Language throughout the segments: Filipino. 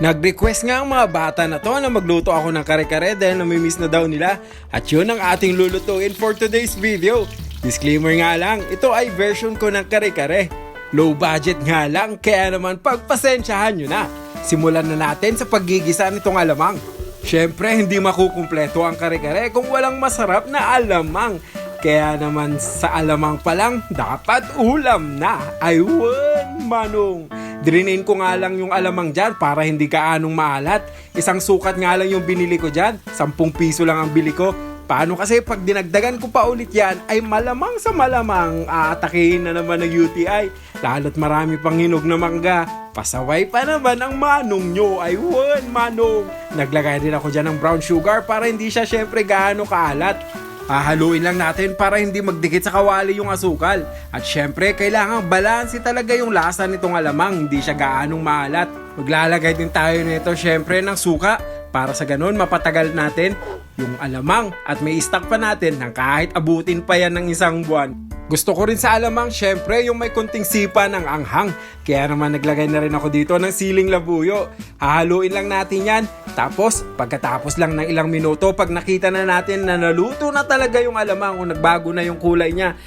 Nag-request nga ang mga bata na to na magluto ako ng kare-kare dahil namimiss na daw nila. At yun ang ating lulutuin for today's video. Disclaimer nga lang, ito ay version ko ng kare-kare. Low budget nga lang, kaya naman pagpasensyahan nyo na. Simulan na natin sa paggigisa nitong alamang. Siyempre, hindi makukumpleto ang kare-kare kung walang masarap na alamang. Kaya naman sa alamang pa lang, dapat ulam na. Ayun, manong. Drinin ko nga lang yung alamang dyan para hindi ka anong maalat. Isang sukat nga lang yung binili ko dyan. 10 piso lang ang bili ko. Paano kasi pag dinagdagan ko pa ulit yan ay malamang sa malamang aatakihin na naman ng UTI. Lalo't marami pang hinog na mangga. Pasaway pa naman ang manong nyo. Ayun, manong. Naglagay din ako dyan ng brown sugar para hindi siya syempre gaano kaalat. Hahaluin lang natin para hindi magdikit sa kawali yung asukal. At syempre, kailangan balansi talaga yung lasa nitong alamang, hindi siya gaanong maalat. Maglalagay din tayo nito syempre ng suka para sa ganun mapatagal natin yung alamang at may stock pa natin ng kahit abutin pa yan ng isang buwan. Gusto ko rin sa alamang, syempre, yung may konting sipa ng anghang. Kaya naman naglagay na rin ako dito ng siling labuyo. Hahaluin lang natin yan. Tapos, pagkatapos lang ng ilang minuto, pag nakita na natin na naluto na talaga yung alamang o nagbago na yung kulay niya,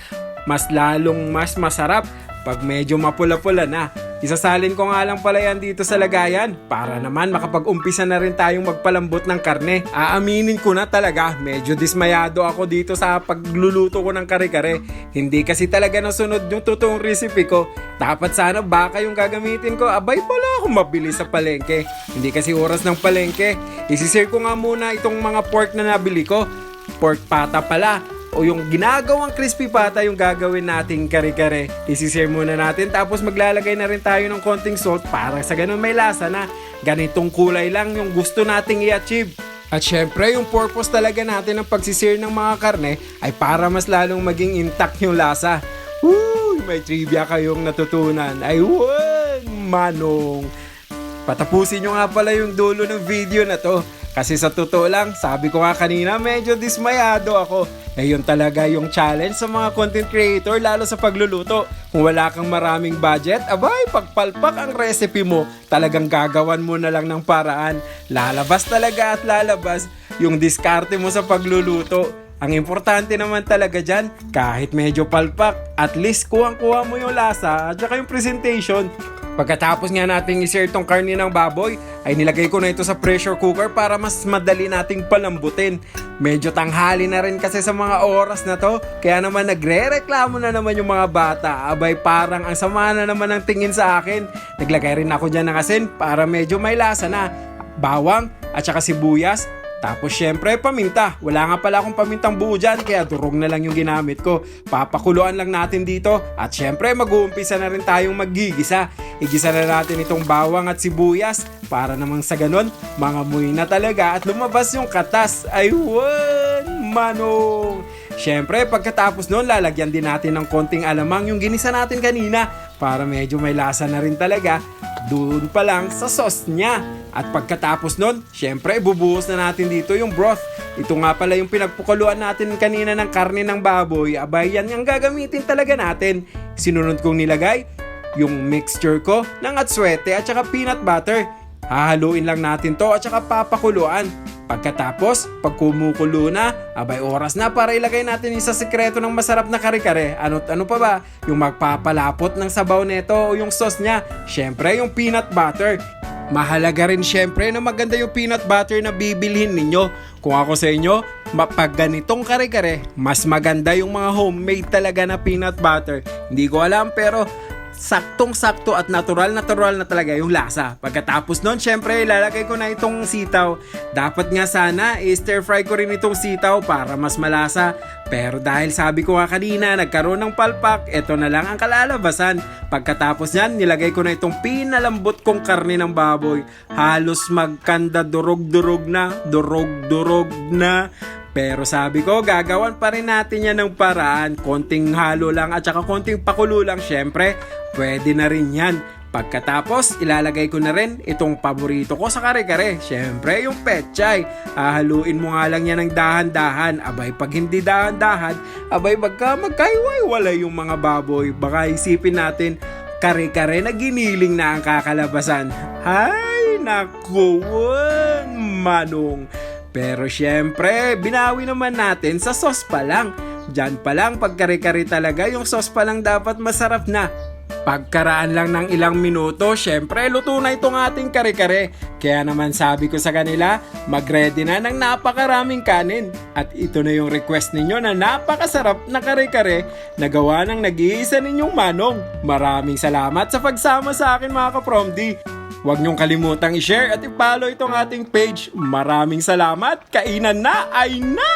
mas lalong mas masarap pag medyo mapula-pula na. Isasalin ko nga lang pala yan dito sa lagayan para naman makapag-umpisa na rin tayong magpalambot ng karne. Aaminin ko na talaga, medyo dismayado ako dito sa pagluluto ko ng kare-kare. Hindi kasi talaga nasunod yung totoong recipe ko. Dapat sana baka yung gagamitin ko, abay pala ako mabilis sa palengke. Hindi kasi oras ng palengke. Isisir ko nga muna itong mga pork na nabili ko. Pork pata pala o yung ginagawang crispy pata yung gagawin nating kare-kare. Isisir muna natin tapos maglalagay na rin tayo ng konting salt para sa ganun may lasa na. Ganitong kulay lang yung gusto nating i-achieve. At syempre, yung purpose talaga natin ng pagsisir ng mga karne ay para mas lalong maging intact yung lasa. Woo! May trivia kayong natutunan. Ay, wan! Manong! Patapusin nyo nga pala yung dulo ng video na to. Kasi sa totoo lang, sabi ko nga kanina, medyo dismayado ako. Eh yun talaga yung challenge sa mga content creator lalo sa pagluluto. Kung wala kang maraming budget, abay, pagpalpak ang recipe mo, talagang gagawan mo na lang ng paraan. Lalabas talaga at lalabas yung diskarte mo sa pagluluto. Ang importante naman talaga dyan, kahit medyo palpak, at least kuwang-kuha mo yung lasa at saka yung presentation. Pagkatapos nga nating i-share tong karne ng baboy, ay nilagay ko na ito sa pressure cooker para mas madali nating palambutin. Medyo tanghali na rin kasi sa mga oras na to, kaya naman nagre-reklamo na naman yung mga bata. Abay parang ang sama na naman ng tingin sa akin. Naglagay rin ako dyan ng asin para medyo may lasa na. Bawang at saka sibuyas tapos syempre paminta. Wala nga pala akong pamintang buo dyan kaya durog na lang yung ginamit ko. Papakuluan lang natin dito at syempre mag-uumpisa na rin tayong maggigisa. Igisa na natin itong bawang at sibuyas para namang sa ganon mangamoy na talaga at lumabas yung katas. Ay wan, manong! Syempre, pagkatapos nun, lalagyan din natin ng konting alamang yung ginisa natin kanina para medyo may lasa na rin talaga doon pa lang sa sauce niya. At pagkatapos nun, syempre, bubuhos na natin dito yung broth. Ito nga pala yung pinagpukuluan natin kanina ng karne ng baboy. Abay, yan yung gagamitin talaga natin. Sinunod kong nilagay yung mixture ko ng atswete at saka peanut butter. Hahaluin lang natin to at saka papakuluan. Pagkatapos, pag kumukulo na, abay oras na para ilagay natin yung sa sekreto ng masarap na kare-kare. Ano, ano pa ba? Yung magpapalapot ng sabaw nito o yung sauce niya. Syempre, yung peanut butter. Mahalaga rin syempre na maganda yung peanut butter na bibilhin ninyo. Kung ako sa inyo, pag ganitong kare-kare, mas maganda yung mga homemade talaga na peanut butter. Hindi ko alam pero saktong-sakto at natural-natural na talaga yung lasa. Pagkatapos nun, syempre, ilalagay ko na itong sitaw. Dapat nga sana, i-stir fry ko rin itong sitaw para mas malasa. Pero dahil sabi ko nga kanina, nagkaroon ng palpak, ito na lang ang kalalabasan. Pagkatapos yan, nilagay ko na itong pinalambot kong karne ng baboy. Halos magkanda durog-durog na, durog-durog na. Pero sabi ko, gagawan pa rin natin yan ng paraan. Konting halo lang at saka konting pakulo lang syempre. Pwede na rin yan. Pagkatapos, ilalagay ko na rin itong paborito ko sa kare-kare. Syempre, yung pechay. Hahaluin mo nga lang yan ng dahan-dahan. Abay, pag hindi dahan-dahan, abay, magka magkaiway wala yung mga baboy. Baka isipin natin, kare-kare na giniling na ang kakalabasan. Ay, nakuwan, manong. Pero syempre, binawi naman natin sa sauce pa lang. Diyan pa lang, pag kare-kare talaga, yung sauce pa lang dapat masarap na. Pagkaraan lang ng ilang minuto, syempre luto na itong ating kare-kare. Kaya naman sabi ko sa kanila, mag-ready na ng napakaraming kanin. At ito na yung request ninyo na napakasarap na kare-kare na gawa ng nag-iisa ninyong manong. Maraming salamat sa pagsama sa akin mga kapromdi. Huwag niyong kalimutang i-share at i-follow itong ating page. Maraming salamat. Kainan na ay na!